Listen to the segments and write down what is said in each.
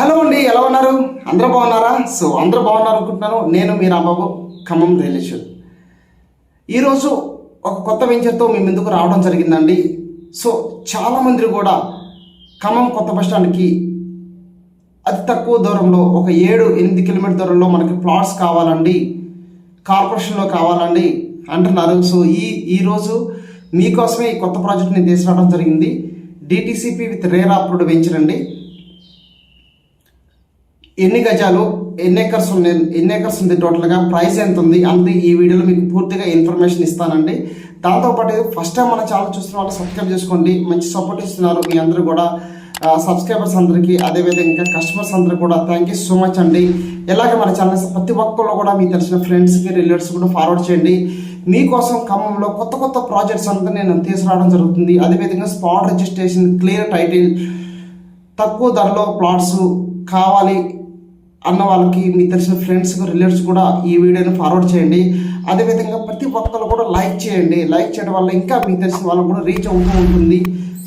Hello అండి ఎలా ఉన్నారు? అందరూ బాగున్నారా? సో అందరూ బాగున్నారు అనుకుంటున్నాను. నేను మీ రాంబాబు ఖమ్మం రిలేషన్ ఈరోజు ఒక కొత్త వెంచర్తో మీ ముందుకు రావడం జరిగిందండి. సో చాలామంది కూడా ఖమ్మం కొత్త బస్ స్టాండ్కి అతి తక్కువ దూరంలో ఒక ఏడు ఎనిమిది కిలోమీటర్ దూరంలో మనకి ప్లాట్స్ కావాలండి. కార్పొరేషన్లో కావాలండి అంటున్నారు. సో ఈ ఈరోజు మీకోసమే ఈ కొత్త ప్రాజెక్ట్ని తీసుకురావడం జరిగింది. DTCP with RERA approved venture అండి. ఎన్ని గజాలు ఎన్ని ఎకర్స్ ఉంది ఎన్ని ఎకర్స్ ఉంది టోటల్గా ప్రైస్ ఎంత ఉంది అంతే ఈ వీడియోలో మీకు పూర్తిగా ఇన్ఫర్మేషన్ ఇస్తానండి. దాంతోపాటు ఫస్ట్ టైం మన ఛానల్ చూస్తున్న వాళ్ళు సబ్స్క్రైబ్ చేసుకోండి. మంచి సపోర్ట్ ఇస్తున్నారు మీ అందరూ కూడా. సబ్స్క్రైబర్స్ అందరికీ అదేవిధంగా కస్టమర్స్ అందరూ కూడా థ్యాంక్ యూ సో మచ్ అండి. ఇలాగే మన ఛానల్ ప్రతి ఒక్కరు కూడా మీకు తెలిసిన ఫ్రెండ్స్కి రిలేటివ్స్ కూడా ఫార్వర్డ్ చేయండి. మీకోసం ఖమ్మంలో కొత్త కొత్త ప్రాజెక్ట్స్ అంతా నేను తీసుకురావడం జరుగుతుంది. అదేవిధంగా స్పాట్ రిజిస్ట్రేషన్ క్లియర్ టైటిల్ తక్కువ ధరలో ప్లాట్స్ కావాలి అన్న వాళ్ళకి మీకు తెలిసిన ఫ్రెండ్స్ రిలేటివ్స్ కూడా ఈ వీడియోని ఫార్వర్డ్ చేయండి. అదేవిధంగా ప్రతి ఒక్కరు కూడా లైక్ చేయండి. లైక్ చేయడం వల్ల ఇంకా మీకు తెలిసిన వాళ్ళకు కూడా రీచ్ అవుతూ ఉంటుంది.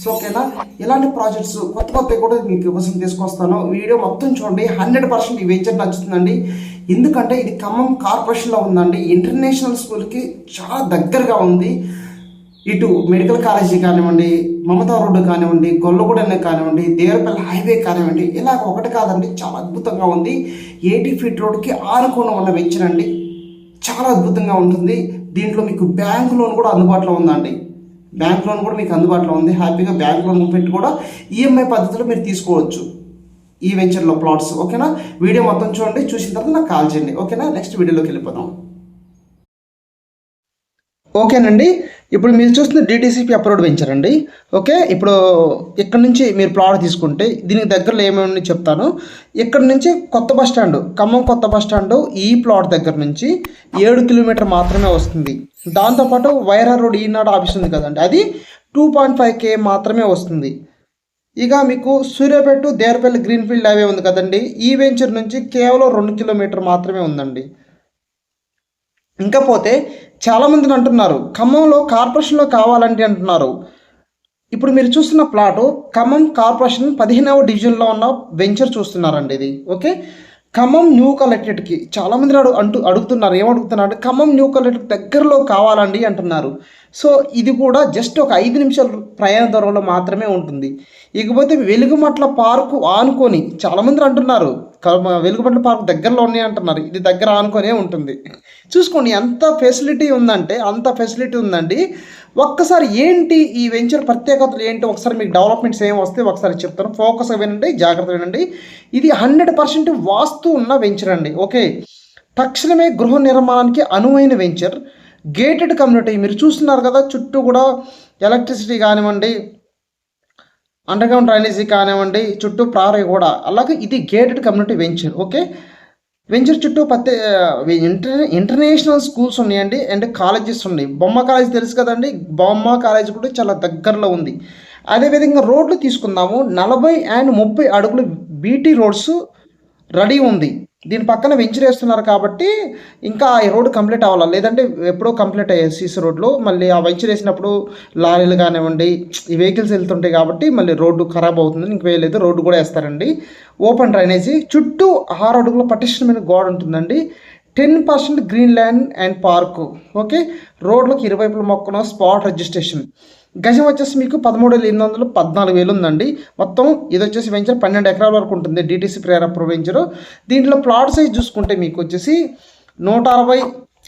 సో ఓకేనా ఇలాంటి ప్రాజెక్ట్స్ కొత్త కొత్తవి కూడా మీకు కోసం తీసుకొస్తాను. వీడియో మొత్తం చూడండి. హండ్రెడ్ పర్సెంట్ ఈ వెంచర్ నచ్చుతుందండి. ఎందుకంటే ఇది ఖమ్మం కార్పొరేషన్లో ఉందండి. ఇంటర్నేషనల్ స్కూల్కి చాలా దగ్గరగా ఉంది. ఇటు మెడికల్ కాలేజీ కానివ్వండి మమతా రోడ్డు కానివ్వండి గొల్లగూడెన కానివ్వండి దేవరపల్లి హైవే కానివ్వండి ఇలాగ ఒకటి కాదండి చాలా అద్భుతంగా ఉంది. ఎయిటీ ఫీట్ రోడ్కి ఆనుకొని ఉన్న వెంచర్ అండి చాలా అద్భుతంగా ఉంటుంది. దీంట్లో మీకు బ్యాంక్ లోన్ కూడా అందుబాటులో ఉందండి. బ్యాంక్ లోన్ కూడా మీకు అందుబాటులో ఉంది. హ్యాపీగా బ్యాంక్ లోన్ పెట్టి కూడా ఈఎంఐ పద్ధతిలో మీరు తీసుకోవచ్చు ఈ వెంచర్లో ప్లాట్స్. ఓకేనా? వీడియో మొత్తం చూడండి. చూసిన తర్వాత నాకు కాల్ చేయండి. ఓకేనా? నెక్స్ట్ వీడియోలోకి వెళ్ళిపోదాం. ఓకేనండి. ఇప్పుడు మీరు చూస్తున్న డిటీసీపీ అప్లోడ్ వెంచర్ అండి. ఓకే ఇప్పుడు ఇక్కడ నుంచి మీరు ప్లాట్ తీసుకుంటే దీనికి దగ్గరలో ఏమేమి చెప్తాను. ఇక్కడ నుంచి కొత్త బస్ స్టాండ్ ఖమ్మం కొత్త బస్ స్టాండ్ ఈ ప్లాట్ దగ్గర నుంచి ఏడు కిలోమీటర్ మాత్రమే వస్తుంది. దాంతోపాటు వైరా రోడ్ ఈనాడు ఆఫీస్ ఉంది కదండి. అది టూ పాయింట్ ఫైవ్ కే మాత్రమే వస్తుంది. ఇక మీకు సూర్యాపేట దేర్పల్లి గ్రీన్ఫీల్డ్ హైవే ఉంది కదండి. ఈ వెంచర్ నుంచి కేవలం రెండు కిలోమీటర్ మాత్రమే ఉందండి. ఇంకా పోతే చాలామంది అంటున్నారు ఖమ్మంలో కార్పొరేషన్లో కావాలంటే అంటున్నారు. ఇప్పుడు మీరు చూస్తున్న ప్లాటు ఖమ్మం కార్పొరేషన్ పదిహేనవ డివిజన్లో ఉన్న వెంచర్ చూస్తున్నారండి ఇది ఓకే? ఖమ్మం న్యూ కలెక్టరేట్కి చాలామంది అడు అంటూ అడుగుతున్నారు ఏమడుగుతున్నారు ఖమ్మం న్యూ కలెక్టరేట్ దగ్గరలో కావాలండి అంటున్నారు. సో ఇది కూడా జస్ట్ ఒక ఐదు నిమిషాల ప్రయాణ దూరంలో మాత్రమే ఉంటుంది. ఇకపోతే వెలుగుమట్ల పార్కు ఆనుకొని చాలామంది అంటున్నారు వెలుగుమట్ల పార్క్ దగ్గరలో ఉన్నాయి అంటున్నారు ఇది దగ్గర ఆనుకొనే ఉంటుంది. చూసుకోండి ఎంత ఫెసిలిటీ ఉందంటే అంత ఫెసిలిటీ ఉందండి. ఒక్కసారి ఏంటి ఈ వెంచర్ ప్రత్యేకతలు ఏంటి? ఒకసారి మీకు డెవలప్మెంట్స్ ఏం వస్తే ఒకసారి చెప్తాను. ఫోకస్ వినండి జాగ్రత్త వినండి. ఇది హండ్రెడ్ పర్సెంట్ వాస్తు ఉన్న వెంచర్ అండి ఓకే? తక్షణమే గృహ నిర్మాణానికి అనువైన వెంచర్ గేటెడ్ కమ్యూనిటీ మీరు చూస్తున్నారు కదా చుట్టూ కూడా ఎలక్ట్రిసిటీ కానివ్వండి అండర్గ్రౌండ్ డ్రైనేజీ కానివ్వండి చుట్టూ ప్రారీ కూడా. అలాగే ఇది gated community venture okay venture చుట్టూ పత్తే ఇంటర్ ఇంటర్నేషనల్ స్కూల్స్ ఉన్నాయండి అండ్ కాలేజెస్ ఉన్నాయి. బొమ్మ కాలేజ్ తెలుసు కదండి? బొమ్మ కాలేజ్ కూడా చాలా దగ్గరలో ఉంది. అదేవిధంగా రోడ్లు తీసుకుందాము. నలభై అండ్ ముప్పై అడుగులు బీటీ రోడ్స్ రెడీ ఉంది. దీని పక్కన వెంచర్ వేస్తున్నారు కాబట్టి ఇంకా ఈ రోడ్డు కంప్లీట్ అవ్వాలి? లేదంటే ఎప్పుడో కంప్లీట్ అయ్యాయి సీసీ రోడ్లు మళ్ళీ ఆ వెంచర్ వేసినప్పుడు లారీలు కానివ్వండి ఈ వెహికల్స్ వెళ్తుంటాయి కాబట్టి మళ్ళీ రోడ్డు ఖరాబ్ అవుతుంది ఇంక వేయలేదు రోడ్డు కూడా వేస్తారండి. ఓపెన్ డ్రైనేజీ చుట్టూ ఆరు అడుగుల పటిష్టమైన గోడ ఉంటుందండి. Ten percent green land and park okay రోడ్లకు ఇరువైపుల మొక్కన స్పాట్ రిజిస్ట్రేషన్ గజం వచ్చేసి మీకు పదమూడు వేల ఎనిమిది వందలు పద్నాలుగు వేలు ఉందండి. మొత్తం ఇది వచ్చేసి వెంచర్ పన్నెండు ఎకరాల వరకు ఉంటుంది. డీటీసీ ప్రేర వెంచర్ దీంట్లో ప్లాట్ సైజ్ చూసుకుంటే మీకు వచ్చేసి నూట అరవై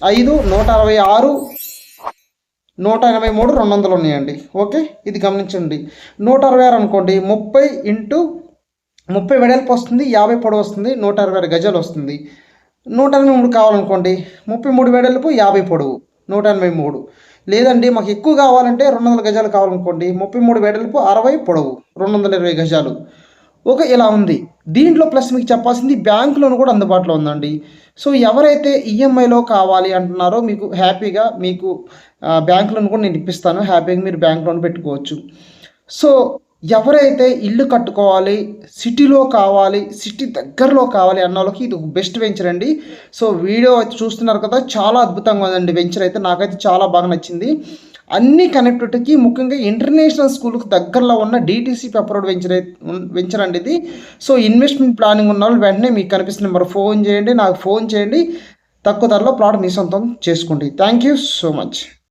ఐదు నూట అరవై ఆరు నూట ఎనభై మూడు రెండు వందలు ఉన్నాయండి. ఓకే? ఇది గమనించండి. నూట అరవై ఆరు అనుకోండి. ముప్పై ఇంటూ ముప్పై వెడల్పు వస్తుంది. యాభై పొడవు వస్తుంది. నూట అరవై ఆరు గజాలు వస్తుంది. నూట ఎనభై మూడు కావాలనుకోండి. ముప్పై మూడు వెడల్పు యాభై పొడవు. నూట ఎనభై మూడు. లేదండి మాకు ఎక్కువ కావాలంటే రెండు వందల గజాలు కావాలనుకోండి. ముప్పై మూడు వెడల్పు అరవై పొడవు రెండు వందల ఇరవై గజాలు. ఓకే ఇలా ఉంది. దీంట్లో ప్లస్ మీకు చెప్పాల్సింది బ్యాంక్ లోన్ కూడా అందుబాటులో ఉందండి. సో ఎవరైతే ఈఎంఐలో కావాలి అంటున్నారో మీకు హ్యాపీగా మీకు బ్యాంక్ లోన్ కూడా నేను ఇప్పిస్తాను. హ్యాపీగా మీరు బ్యాంక్ లోన్ పెట్టుకోవచ్చు. సో ఎవరైతే ఇల్లు కట్టుకోవాలి సిటీలో కావాలి సిటీ దగ్గరలో కావాలి అన్న వాళ్ళకి ఇది ఒక బెస్ట్ వెంచర్ అండి. సో వీడియో అయితే చూస్తున్నారు కదా చాలా అద్భుతంగా ఉందండి వెంచర్ అయితే. నాకైతే చాలా బాగా నచ్చింది. అన్ని కనెక్టివిటీకి ముఖ్యంగా ఇంటర్నేషనల్ స్కూల్కి దగ్గరలో ఉన్న డీటీసీ అప్రోడ్ వెంచర్ వెంచర్ అండి ఇది. సో ఇన్వెస్ట్మెంట్ ప్లానింగ్ ఉన్న వాళ్ళు వెంటనే మీకు కనిపిస్తున్న నెంబర్ ఫోన్ చేయండి. నాకు ఫోన్ చేయండి. తక్కువ ధరలో ప్లాట్ మీ సొంతం చేసుకోండి. Thank you so much